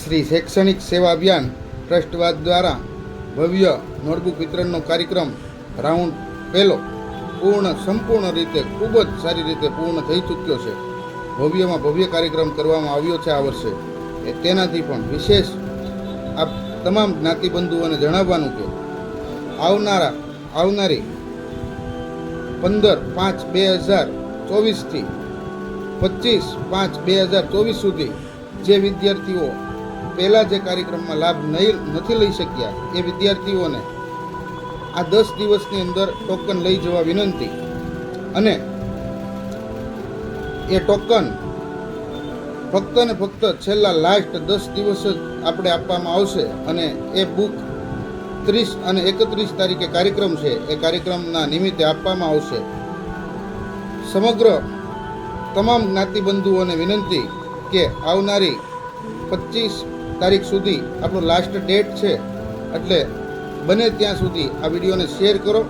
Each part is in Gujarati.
શ્રી શૈક્ષણિક સેવા અભિયાન ટ્રસ્ટવાદ દ્વારા ભવ્ય નોટબુક વિતરણનો કાર્યક્રમ રાઉન્ડ પહેલો પૂર્ણ સંપૂર્ણ રીતે ખૂબ જ સારી રીતે પૂર્ણ થઈ ચૂક્યો છે. ભવ્યમાં ભવ્ય કાર્યક્રમ કરવામાં આવ્યો છે આ વર્ષે. એ તેનાથી પણ વિશેષ આ તમામ જ્ઞાતિબંધુઓને જણાવવાનું કે આવનારા, આવનારી પંદર પાંચ બે હજાર ચોવીસથી પચીસ પાંચ બે હજાર ચોવીસ સુધી જે વિદ્યાર્થીઓ પહેલાં જે કાર્યક્રમમાં લાભ નહીં, નથી લઈ શક્યા એ વિદ્યાર્થીઓને આ દસ દિવસની અંદર ટોકન લઈ જવા વિનંતી. અને એ ટોકન ફક્ત ને ફક્ત છેલ્લા લાસ્ટ દસ દિવસ જ આપણે આપવામાં આવશે અને એ બુક ત્રીસ અને એકત્રીસ તારીખે કાર્યક્રમ છે, એ કાર્યક્રમના નિમિત્તે આપવામાં આવશે. સમગ્ર તમામ જ્ઞાતિબંધુઓને વિનંતી કે આવનારી પચીસ તારીખ સુધી આપણો લાસ્ટ ડેટ છે, એટલે બને ત્યાં સુધી આ વિડીયોને શેર કરો.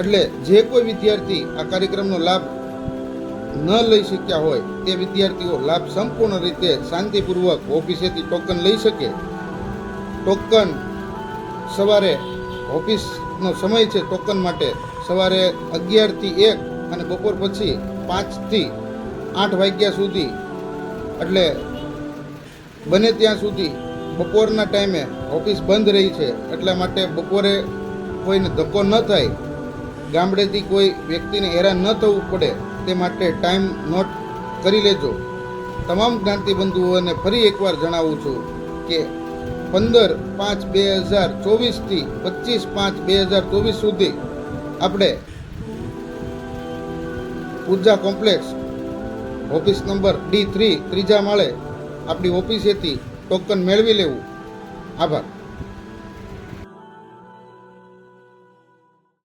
એટલે જે કોઈ વિદ્યાર્થી આ કાર્યક્રમનો લાભ ન લઈ શક્યા હોય, તે વિદ્યાર્થીઓ લાભ સંપૂર્ણ રીતે શાંતિપૂર્વક ઓફિસેથી ટોકન લઈ શકે. ટોકન સવારે ઓફિસનો સમય છે ટોકન માટે સવારે અગિયારથી એક અને બપોર પછી પાંચથી આઠ વાગ્યા સુધી. એટલે બને ત્યાં સુધી બપોરના ટાઈમે ઓફિસ બંધ રહી છે. એટલા માટે બપોરે કોઈને ધક્કો ન થાય, ગામડેથી કોઈ વ્યક્તિને હેરાન ન થવું પડે, તે માટે ટાઈમ નોટ કરી લેજો. તમામ જ્ઞાતિબંધુઓને ફરી એકવાર જણાવું છું કે પંદર પાંચ બે હજાર ચોવીસથી પચીસ પાંચ બે હજાર ચોવીસ સુધી આપણે Pooja complex office number D three ત્રીજા માળે આપણી ઓફિસેથી ટોકન મેળવી લેવું. આભાર.